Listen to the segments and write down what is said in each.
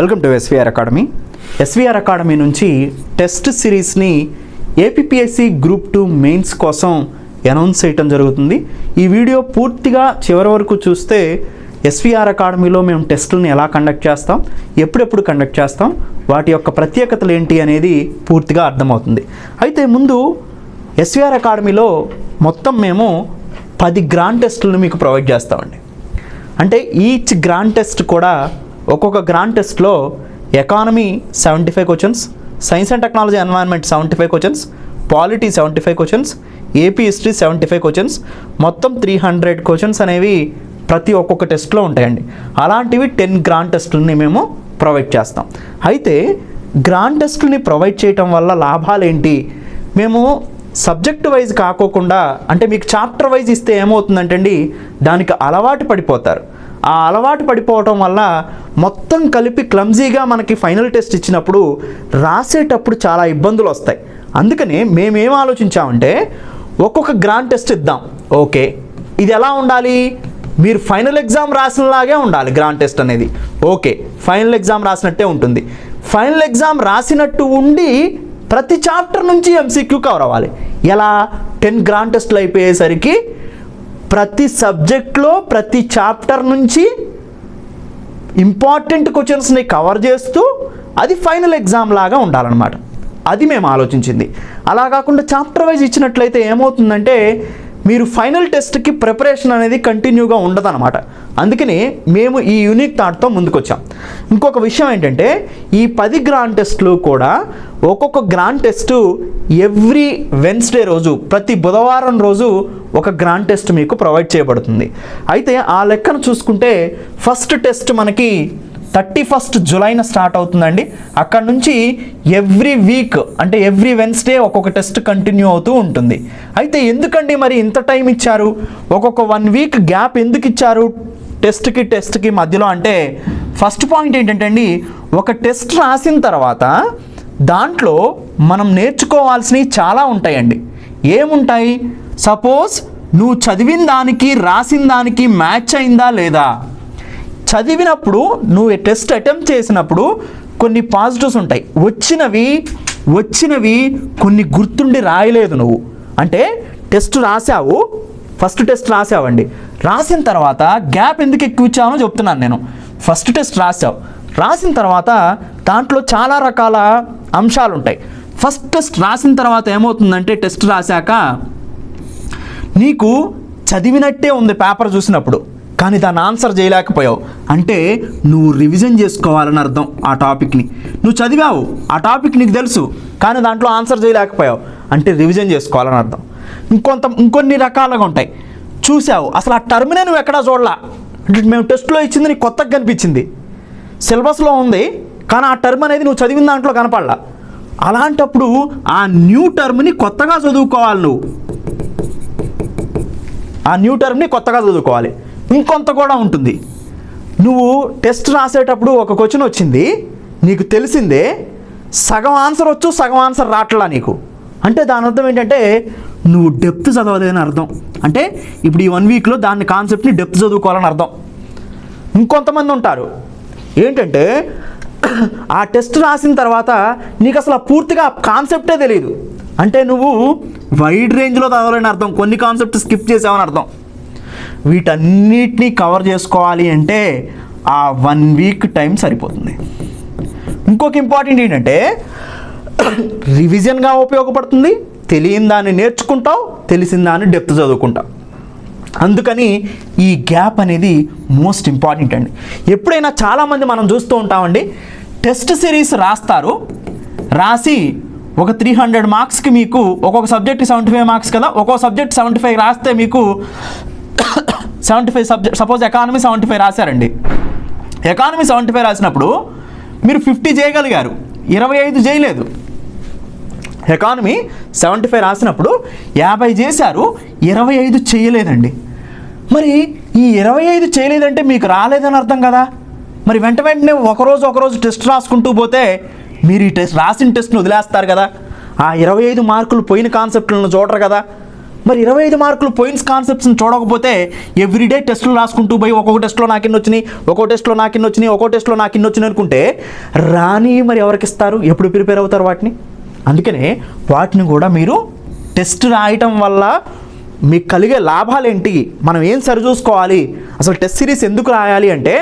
Welcome to SVR academy SVR academy నుంచి test సిరీస్ని APSC group two mains కోసం announce చేయటం జరుగుతుంది. ఈ వీడియో పూర్తిగా చివరి వరకు చూస్తే ఎస్విఆర్ అకాడమీలో మేము టెస్టులను ఎలా కండక్ట్ చేస్తాం ఎప్పుడెప్పుడు కండక్ట్ చేస్తాం వాటి యొక్క ప్రత్యేకతలు ఏంటి అనేది పూర్తిగా అర్థమవుతుంది. అయితే ముందు ఎస్విఆర్ అకాడమీలో మొత్తం మేము పది గ్రాండ్ టెస్టులను మీకు ప్రొవైడ్ చేస్తామండి. అంటే ఈచ్ గ్రాండ్ టెస్ట్ కూడా ఒక్కొక్క గ్రాండ్ టెస్ట్లో economy seventy five questions science and technology environment seventy five questions polity seventy five questions AP history seventy five questions మొత్తం త్రీ హండ్రెడ్ క్వశ్చన్స్ అనేవి ప్రతి ఒక్కొక్క టెస్ట్లో ఉంటాయండి. అలాంటివి టెన్ గ్రాండ్ టెస్టులని మేము ప్రొవైడ్ చేస్తాం. అయితే గ్రాండ్ టెస్టులని ప్రొవైడ్ చేయటం వల్ల లాభాలు ఏంటి? మేము సబ్జెక్ట్ వైజ్ కాకోకుండా అంటే మీకు చాప్టర్ వైజ్ ఇస్తే ఏమవుతుందంటే అండి దానికి అలవాటు పడిపోతారు. ఆ అలవాటు పడిపోవటం వల్ల మొత్తం కలిపి క్లమ్జీగా మనకి ఫైనల్ టెస్ట్ ఇచ్చినప్పుడు రాసేటప్పుడు చాలా ఇబ్బందులు వస్తాయి. అందుకనే మేమేం ఆలోచించామంటే ఒక్కొక్క గ్రాండ్ టెస్ట్ ఇద్దాం. ఓకే ఇది ఎలా ఉండాలి? మీరు ఫైనల్ ఎగ్జామ్ రాసినలాగే ఉండాలి గ్రాండ్ టెస్ట్ అనేది. ఓకే ఫైనల్ ఎగ్జామ్ రాసినట్టే ఉంటుంది. ఫైనల్ ఎగ్జామ్ రాసినట్టు ఉండి ప్రతి చాప్టర్ నుంచి ఎంసీక్యూ కవర్ అవ్వాలి. ఎలా? టెన్ గ్రాండ్ టెస్ట్లు అయిపోయేసరికి ప్రతి సబ్జెక్ట్లో ప్రతి చాప్టర్ నుంచి ఇంపార్టెంట్ క్వశ్చన్స్ని కవర్ చేస్తూ అది ఫైనల్ ఎగ్జామ్ లాగా ఉండాలన్నమాట. అది మేము ఆలోచించింది. అలా కాకుండా చాప్టర్ వైజ్ ఇచ్చినట్లయితే ఏమవుతుందంటే మీరు ఫైనల్ టెస్ట్కి ప్రిపరేషన్ అనేది కంటిన్యూగా ఉండదన్నమాట. అందుకని మేము ఈ యూనిక్ థాట్తో ముందుకొచ్చాం. ఇంకొక విషయం ఏంటంటే ఈ పది గ్రాండ్ టెస్ట్లు కూడా ఒక్కొక్క గ్రాండ్ టెస్ట్ ఎవ్రీ వెన్స్డే రోజు ప్రతి బుధవారం రోజు ఒక గ్రాండ్ టెస్ట్ మీకు ప్రొవైడ్ చేయబడుతుంది. అయితే ఆ లెక్కను చూసుకుంటే ఫస్ట్ టెస్ట్ మనకి థర్టీ ఫస్ట్ జులైన స్టార్ట్ అవుతుందండి. అక్కడ నుంచి ఎవ్రీ వీక్ అంటే ఎవ్రీ వెన్స్డే ఒక్కొక్క టెస్ట్ కంటిన్యూ అవుతూ ఉంటుంది. అయితే ఎందుకండి మరి ఇంత టైం ఇచ్చారు? ఒక్కొక్క వన్ వీక్ గ్యాప్ ఎందుకు ఇచ్చారు? టెస్ట్కి టెస్ట్కి మధ్యలో అంటే ఫస్ట్ పాయింట్ ఏంటంటే అండి ఒక టెస్ట్ రాసిన తర్వాత దాంట్లో మనం నేర్చుకోవాల్సినవి చాలా ఉంటాయండి. ఏముంటాయి? సపోజ్ నువ్వు చదివిన దానికి రాసిన దానికి మ్యాచ్ అయిందా లేదా? చదివినప్పుడు నువ్వు టెస్ట్ అటెంప్ట్ చేసినప్పుడు కొన్ని పాజిటివ్స్ ఉంటాయి. వచ్చినవి వచ్చినవి కొన్ని గుర్తుండి రాయలేదు నువ్వు. అంటే టెస్ట్ రాసావు ఫస్ట్ టెస్ట్ రాసావండి రాసిన తర్వాత గ్యాప్ ఎందుకు ఎక్కువ ఇచ్చావో చెప్తున్నాను నేను. ఫస్ట్ టెస్ట్ రాసావు రాసిన తర్వాత దాంట్లో చాలా రకాల అంశాలు ఉంటాయి ఫస్ట్ టెస్ట్ రాసిన తర్వాత ఏమవుతుందంటే టెస్ట్ రాశాక నీకు చదివినట్టే ఉంది పేపర్ చూసినప్పుడు కానీ దాన్ని ఆన్సర్ చేయలేకపోయావు. అంటే నువ్వు రివిజన్ చేసుకోవాలని అర్థం ఆ టాపిక్ని. నువ్వు చదివావు ఆ టాపిక్ నీకు తెలుసు కానీ దాంట్లో ఆన్సర్ చేయలేకపోయావు. అంటే రివిజన్ చేసుకోవాలని అర్థం. ఇంకొంత ఇంకొన్ని రకాలుగా ఉంటాయి. చూసావు అసలు ఆ టర్మినే నువ్వు ఎక్కడా చూడలా? మేము టెస్ట్లో ఇచ్చింది నీకు కొత్తగా కనిపించింది. సిలబస్లో ఉంది కానీ ఆ టర్మ్ అనేది నువ్వు చదివిన దాంట్లో కనపడలా. అలాంటప్పుడు ఆ న్యూ టర్మ్ని కొత్తగా చదువుకోవాలి నువ్వు. ఆ న్యూ టర్మ్ని కొత్తగా చదువుకోవాలి. ఇంకొంత కూడా ఉంటుంది. నువ్వు టెస్ట్ రాసేటప్పుడు ఒక క్వశ్చన్ వచ్చింది. నీకు తెలిసిందే సగం ఆన్సర్ వచ్చు సగం ఆన్సర్ రాట్లా నీకు. అంటే దాని అర్థం ఏంటంటే నువ్వు డెప్త్ చదవలేదని అర్థం. అంటే ఇప్పుడు ఈ వన్ వీక్లో దాని కాన్సెప్ట్ని డెప్త్ చదువుకోవాలని అర్థం. ఇంకొంతమంది ఉంటారు. ఏంటంటే ఆ టెస్ట్ రాసిన తర్వాత నీకు అసలు పూర్తిగా కాన్సెప్టే తెలియదు అంటే నువ్వు వైడ్ రేంజ్లో చదవాలని అర్థం. కొన్ని కాన్సెప్ట్ స్కిప్ చేసామని అర్థం. వీటన్నిటినీ కవర్ చేసుకోవాలి అంటే ఆ వన్ వీక్ టైం సరిపోతుంది. ఇంకొక ఇంపార్టెంట్ ఏంటంటే రివిజన్గా ఉపయోగపడుతుంది. తెలియని దాన్ని నేర్చుకుంటావు తెలిసిన దాన్ని డెప్త్ చదువుకుంటావు. అందుకని ఈ గ్యాప్ అనేది మోస్ట్ ఇంపార్టెంట్ అండి. ఎప్పుడైనా చాలామంది మనం చూస్తూ ఉంటామండి టెస్ట్ సిరీస్ రాస్తారు. రాసి ఒక త్రీ హండ్రెడ్ మార్క్స్కి మీకు ఒక్కొక్క సబ్జెక్ట్ సెవెంటీ ఫైవ్ మార్క్స్ కదా. ఒక్కొక్క సబ్జెక్ట్ సెవెంటీ ఫైవ్ రాస్తే మీకు seventy five subject suppose economy seventy five రాశారండి. ఎకానమీ సెవెంటీ ఫైవ్ రాసినప్పుడు మీరు ఫిఫ్టీ చేయగలిగారు. ఇరవై ఐదు చేయలేదు. ఎకానమీ సెవెంటీ ఫైవ్ రాసినప్పుడు యాభై చేశారు ఇరవై ఐదు చేయలేదండి. మరి ఈ ఇరవై ఐదు చేయలేదంటే మీకు రాలేదని అర్థం కదా? మరి వెంట వెంటనే ఒకరోజు ఒకరోజు టెస్ట్ రాసుకుంటూ పోతే మీరు ఈ టెస్ట్ రాసిన టెస్ట్ని వదిలేస్తారు కదా? ఆ ఇరవై ఐదు మార్కులు పోయిన కాన్సెప్ట్లను చూడరు కదా? మరి ఇరవై ఐదు మార్కులు పోయిన్స్ కాన్సెప్ట్స్ని చూడకపోతే ఎవ్రీడే టెస్టులు రాసుకుంటూ పోయి ఒక్కొక్క టెస్ట్లో నాకు ఇన్ని వచ్చినాయి ఒక్కో టెస్ట్లో నాకు ఇన్ని వచ్చినాయి ఒక్కో టెస్ట్లో నాకు ఇన్ని వచ్చినాయి అనుకుంటే రాని మరి ఎవరికి ఇస్తారు? ఎప్పుడు ప్రిపేర్ అవుతారు వాటిని? అందుకనే వాటిని కూడా మీరు టెస్ట్ రాయటం వల్ల మీకు కలిగే లాభాలు ఏంటి? మనం ఏం సరిచూసుకోవాలి అసలు టెస్ట్ సిరీస్ ఎందుకు రాయాలి అంటే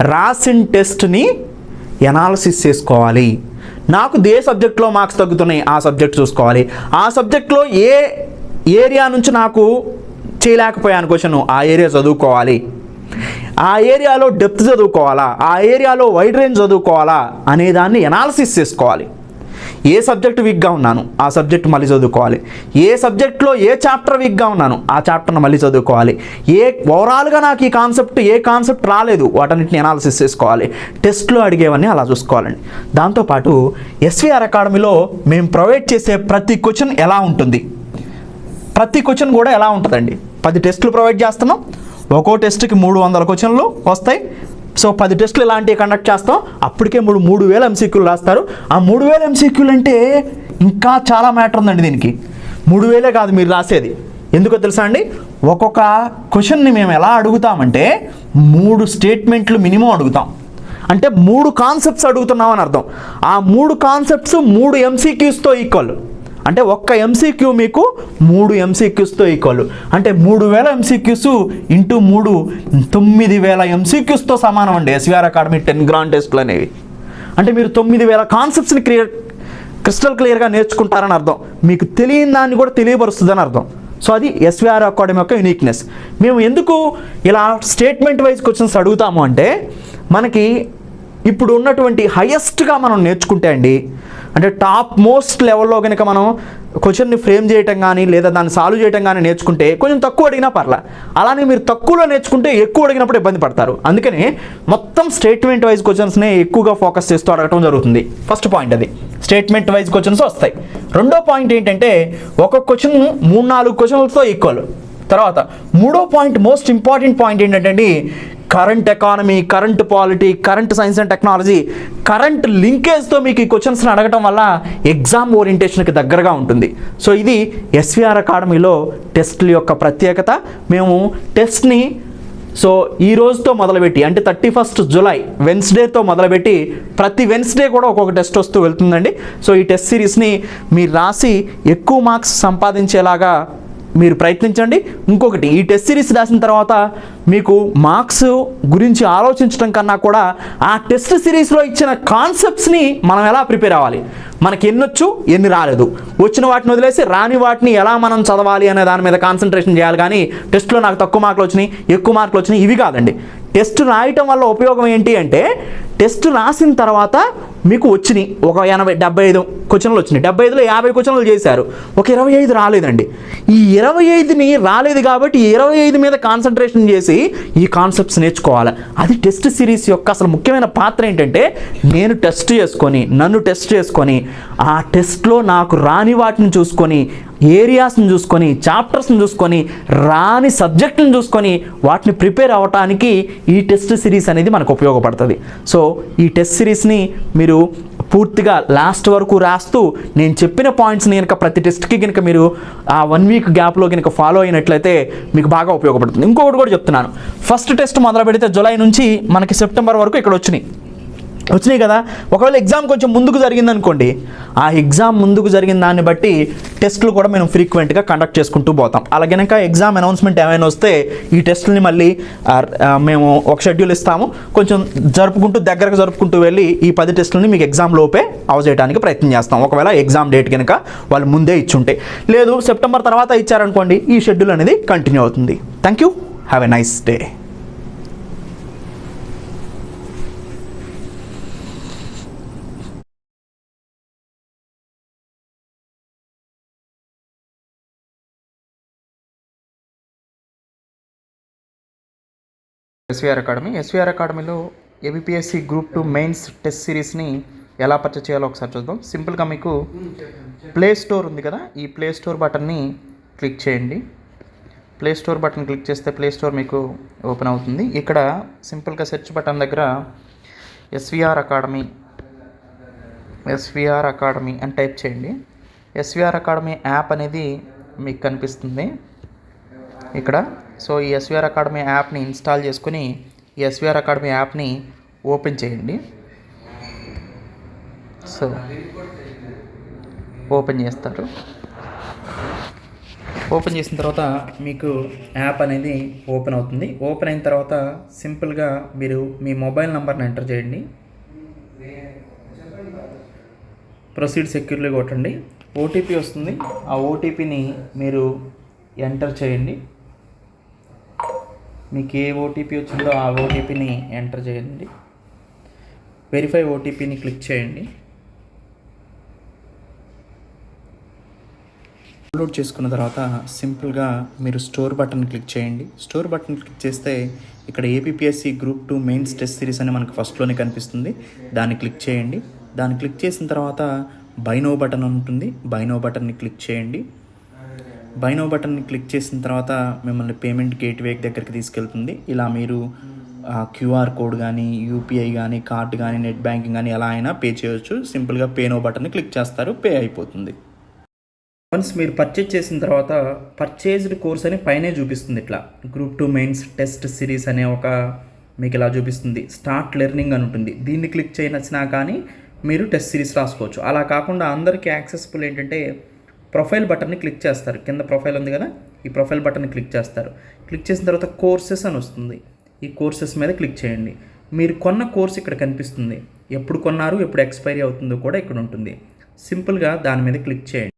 రాసిన టెస్ట్ని ఎనాలసిస్ చేసుకోవాలి. నాకు ఏ సబ్జెక్ట్లో మార్క్స్ తగ్గుతున్నాయి ఆ సబ్జెక్ట్ చూసుకోవాలి. ఆ సబ్జెక్ట్లో ఏ ఏరియా నుంచి నాకు చేయలేకపోయాను క్వశ్చన్ ఆ ఏరియా చదువుకోవాలి. ఆ ఏరియాలో డెప్త్ చదువుకోవాలా ఆ ఏరియాలో వైడ్ రేంజ్ చదువుకోవాలా అనేదాన్ని ఎనాలిసిస్ చేసుకోవాలి. ఏ సబ్జెక్ట్ వీక్గా ఉన్నాను ఆ సబ్జెక్ట్ మళ్ళీ చదువుకోవాలి. ఏ సబ్జెక్ట్లో ఏ చాప్టర్ వీక్గా ఉన్నాను ఆ చాప్టర్ని మళ్ళీ చదువుకోవాలి. ఏ ఓవరాల్గా నాకు ఈ కాన్సెప్ట్ ఏ కాన్సెప్ట్ రాలేదు వాటన్నిటిని అనాలిసిస్ చేసుకోవాలి. టెస్ట్లో అడిగేవన్నీ అలా చూసుకోవాలండి. దాంతోపాటు ఎస్విఆర్ అకాడమీలో మేము ప్రొవైడ్ చేసే ప్రతి క్వశ్చన్ ఎలా ఉంటుంది? ప్రతి క్వశ్చన్ కూడా ఎలా ఉంటుందండి? పది టెస్టులు ప్రొవైడ్ చేస్తున్నాం. ఒక్కో టెస్ట్కి మూడు వందల క్వశ్చన్లు వస్తాయి. సో పది టెస్టులు ఇలాంటివి కండక్ట్ చేస్తాం? అప్పటికే మూడు మూడు వేల ఎంసీక్యూలు రాస్తారు. ఆ మూడు వేల ఎంసీక్యూలు అంటే ఇంకా చాలా మ్యాటర్ ఉందండి దీనికి. మూడు వేలే కాదు మీరు రాసేది. ఎందుకో తెలుసా అండి? ఒక్కొక్క క్వశ్చన్ని మేము ఎలా అడుగుతామంటే మూడు స్టేట్మెంట్లు మినిమం అడుగుతాం. అంటే మూడు కాన్సెప్ట్స్ అడుగుతున్నాం అని అర్థం. ఆ మూడు కాన్సెప్ట్స్ మూడు ఎంసీక్యూస్తో ఈక్వల్ అంటే ఒక్క ఎంసీక్యూ మీకు మూడు ఎంసీక్యూస్తో ఈక్వల్ అంటే మూడు వేల ఎంసీక్యూస్ ఇంటూ మూడు తొమ్మిది వేల ఎంసీక్యూస్తో సమానం అండి. ఎస్విఆర్ అకాడమీ టెన్ గ్రాండ్ టెస్ట్లు అనేవి. అంటే మీరు తొమ్మిది వేల కాన్సెప్ట్స్ని క్రియేట్ క్రిస్టల్ క్లియర్గా నేర్చుకుంటారని అర్థం. మీకు తెలియని దాన్ని కూడా తెలియపరుస్తుందని అర్థం. సో అది ఎస్విఆర్ అకాడమీ యొక్క యూనిక్నెస్ మేము ఎందుకు ఇలా స్టేట్మెంట్ వైజ్ క్వశ్చన్స్ అడుగుతాము అంటే మనకి ఇప్పుడు ఉన్నటువంటి హయ్యెస్ట్గా మనం నేర్చుకుంటే అండి అంటే టాప్ మోస్ట్ లెవెల్లో కనుక మనం క్వశ్చన్ని ఫ్రేమ్ చేయటం కానీ లేదా దాన్ని సాల్వ్ చేయటం కానీ నేర్చుకుంటే కొంచెం తక్కువ అడిగినా పర్లా. అలానే మీరు తక్కువలో నేర్చుకుంటే ఎక్కువ అడిగినప్పుడు ఇబ్బంది పడతారు. అందుకని మొత్తం స్టేట్మెంట్ వైజ్ క్వశ్చన్స్నే ఎక్కువగా ఫోకస్ చేస్తూ అడగటం జరుగుతుంది. ఫస్ట్ పాయింట్ అది. స్టేట్మెంట్ వైజ్ క్వశ్చన్స్ వస్తాయి. రెండో పాయింట్ ఏంటంటే ఒక క్వశ్చన్ మూడు నాలుగు క్వశ్చన్లతో ఈక్వల్ తర్వాత మూడో పాయింట్ మోస్ట్ ఇంపార్టెంట్ పాయింట్ ఏంటంటే current economy current polity current science and technology current లింకేజ్తో మీకు ఈ క్వశ్చన్స్ని అడగటం వల్ల ఎగ్జామ్ ఓరియంటేషన్కి దగ్గరగా ఉంటుంది. సో ఇది ఎస్విఆర్ అకాడమీలో టెస్ట్ల యొక్క ప్రత్యేకత. మేము టెస్ట్ని సో ఈ రోజుతో మొదలుపెట్టి అంటే థర్టీ ఫస్ట్ జులై వెన్స్డేతో మొదలుపెట్టి ప్రతి వెన్స్డే కూడా ఒక్కొక్క టెస్ట్ వస్తూ వెళ్తుందండి. సో ఈ టెస్ట్ సిరీస్ని మీరు రాసి ఎక్కువ మార్క్స్ సంపాదించేలాగా మీరు ప్రయత్నించండి. ఇంకొకటి ఈ టెస్ట్ సిరీస్ రాసిన తర్వాత మీకు మార్క్స్ గురించి ఆలోచించడం కన్నా కూడా ఆ టెస్ట్ సిరీస్లో ఇచ్చిన కాన్సెప్ట్స్ని మనం ఎలా ప్రిపేర్ అవ్వాలి? మనకి ఎన్ని వచ్చు ఎన్ని రాలేదు. వచ్చిన వాటిని వదిలేసి రాని వాటిని ఎలా మనం చదవాలి అనే దాని మీద కాన్సన్ట్రేషన్ చేయాలి. కానీ టెస్ట్లో నాకు తక్కువ మార్కులు వచ్చినాయి ఎక్కువ మార్కులు వచ్చినాయి ఇవి కాదండి. టెస్ట్ రాయటం వల్ల ఉపయోగం ఏంటి అంటే టెస్ట్ రాసిన తర్వాత మీకు వచ్చినాయి. ఒక ఎనభై డెబ్బై ఐదు క్వశ్చన్లు వచ్చినాయి. డెబ్బై ఐదులో యాభై క్వశ్చన్లు చేశారు. ఒక ఇరవై ఐదు రాలేదండి. ఈ ఇరవై ఐదుని రాలేదు కాబట్టి ఈ ఇరవై ఐదు మీద కాన్సన్ట్రేషన్ చేసి ఈ కాన్సెప్ట్స్ నేర్చుకోవాలి. అది టెస్ట్ సిరీస్ యొక్క అసలు ముఖ్యమైన పాత్ర ఏంటంటే నేను టెస్ట్ చేసుకొని నన్ను టెస్ట్ చేసుకొని ఆ టెస్ట్లో నాకు రాని వాటిని చూసుకొని ఏరియాస్ని చూసుకొని చాప్టర్స్ని చూసుకొని రాని సబ్జెక్టులను చూసుకొని వాటిని ప్రిపేర్ అవ్వటానికి ఈ టెస్ట్ సిరీస్ అనేది మనకు ఉపయోగపడుతుంది. సో ఈ టెస్ట్ సిరీస్ని మీరు పూర్తిగా లాస్ట్ వరకు రాస్తూ నేను చెప్పిన పాయింట్స్ని కనుక ప్రతి టెస్ట్కి కనుక మీరు ఆ వన్ వీక్ గ్యాప్లో కనుక ఫాలో అయినట్లయితే మీకు బాగా ఉపయోగపడుతుంది. ఇంకొకటి కూడా చెప్తున్నాను. ఫస్ట్ టెస్ట్ మొదలు పెడితే జూలై నుంచి మనకి సెప్టెంబర్ వరకు ఇక్కడ వచ్చినాయి. వచ్చినాయి కదా. ఒకవేళ ఎగ్జామ్ కొంచెం ముందుకు జరిగింది అనుకోండి ఆ ఎగ్జామ్ ముందుకు జరిగిన దాన్ని బట్టి టెస్టులు కూడా మేము ఫ్రీక్వెంట్గా కండక్ట్ చేసుకుంటూ పోతాం. అలాగనక ఎగ్జామ్ అనౌన్స్మెంట్ ఏమైనా వస్తే ఈ టెస్టులని మళ్ళీ మేము ఒక షెడ్యూల్ ఇస్తాము. కొంచెం జరుపుకుంటూ దగ్గరకు జరుపుకుంటూ వెళ్ళి ఈ పది టెస్టులని మీకు ఎగ్జామ్ లోపే అవజేయడానికి ప్రయత్నం చేస్తాం. ఒకవేళ ఎగ్జామ్ డేట్ కనుక వాళ్ళు ముందే ఇచ్చుంటే. లేదు సెప్టెంబర్ తర్వాత ఇచ్చారనుకోండి ఈ షెడ్యూల్ అనేది కంటిన్యూ అవుతుంది. Thank you have a nice day SVR academy. SVR అకాడమీలో ABPSC group two mains test సిరీస్ని ఎలా పర్చేస్ చేయాలో ఒకసారి చూద్దాం. సింపుల్గా మీకు ప్లే స్టోర్ ఉంది కదా ఈ ప్లే స్టోర్ బటన్ని క్లిక్ చేయండి. ప్లే స్టోర్ బటన్ క్లిక్ చేస్తే ప్లే స్టోర్ మీకు ఓపెన్ అవుతుంది. ఇక్కడ సింపుల్గా సెర్చ్ బటన్ దగ్గర ఎస్విఆర్ అకాడమీ ఎస్విఆర్ అకాడమీ అని టైప్ చేయండి. ఎస్విఆర్ అకాడమీ యాప్ అనేది మీకు కనిపిస్తుంది. ఇక్కడ సో ఈ ఎస్విఆర్ అకాడమీ యాప్ని ఇన్స్టాల్ చేసుకుని ఈ ఎస్విఆర్ అకాడమీ యాప్ని ఓపెన్ చేయండి. సో ఓపెన్ చేస్తారు. ఓపెన్ చేసిన తర్వాత మీకు యాప్ అనేది ఓపెన్ అవుతుంది. ఓపెన్ అయిన తర్వాత సింపుల్గా మీరు మీ మొబైల్ నెంబర్ని ఎంటర్ చేయండి. ప్రొసీడ్ సెక్యూర్లీ కొట్టండి. ఓటీపీ వస్తుంది. ఆ ఓటీపీని మీరు ఎంటర్ చేయండి. మీకు ఏ ఓటీపీ వచ్చిందో ఆ ఓటీపీని ఎంటర్ చేయండి. వెరిఫై ఓటీపీని క్లిక్ చేయండి. డౌన్లోడ్ చేసుకున్న తర్వాత సింపుల్గా మీరు స్టోర్ బటన్ క్లిక్ చేయండి. స్టోర్ బటన్ క్లిక్ చేస్తే ఇక్కడ APSC group two mains test series అని మనకు ఫస్ట్లోనే కనిపిస్తుంది. దాన్ని క్లిక్ చేయండి. దాన్ని క్లిక్ చేసిన తర్వాత బైనో బటన్ ఉంటుంది. బైనో బటన్ని క్లిక్ చేయండి. బైనో బటన్ని క్లిక్ చేసిన తర్వాత మిమ్మల్ని పేమెంట్ గేట్వే దగ్గరికి తీసుకెళ్తుంది. ఇలా మీరు క్యూఆర్ కోడ్ కానీ యూపీఐ కానీ కార్డ్ కానీ నెట్ బ్యాంకింగ్ కానీ ఎలా అయినా పే చేయొచ్చు. సింపుల్గా పేనో బటన్ని క్లిక్ చేస్తారు పే అయిపోతుంది. వన్స్ మీరు పర్చేజ్ చేసిన తర్వాత పర్చేజ్డ్ కోర్స్ అని పైనే చూపిస్తుంది ఇట్లా. Group two mains test series అనే ఒక మీకు ఇలా చూపిస్తుంది. స్టార్ట్ లెర్నింగ్ అని ఉంటుంది. దీన్ని క్లిక్ చేయనచ్చినా కానీ మీరు టెస్ట్ సిరీస్ రాసుకోవచ్చు. అలా కాకుండా అందరికీ యాక్సెసిబుల్ ఏంటంటే ప్రొఫైల్ బటన్ని క్లిక్ చేస్తారు. కింద ప్రొఫైల్ ఉంది కదా? ఈ ప్రొఫైల్ బటన్ని క్లిక్ చేస్తారు. క్లిక్ చేసిన తర్వాత కోర్సెస్ అని వస్తుంది. ఈ కోర్సెస్ మీద క్లిక్ చేయండి. మీరు కొన్న కోర్స్ ఇక్కడ కనిపిస్తుంది. ఎప్పుడు కొన్నారు ఎప్పుడు ఎక్స్పైరీ అవుతుందో కూడా ఇక్కడ ఉంటుంది. సింపుల్గా దాని మీద క్లిక్ చేయండి.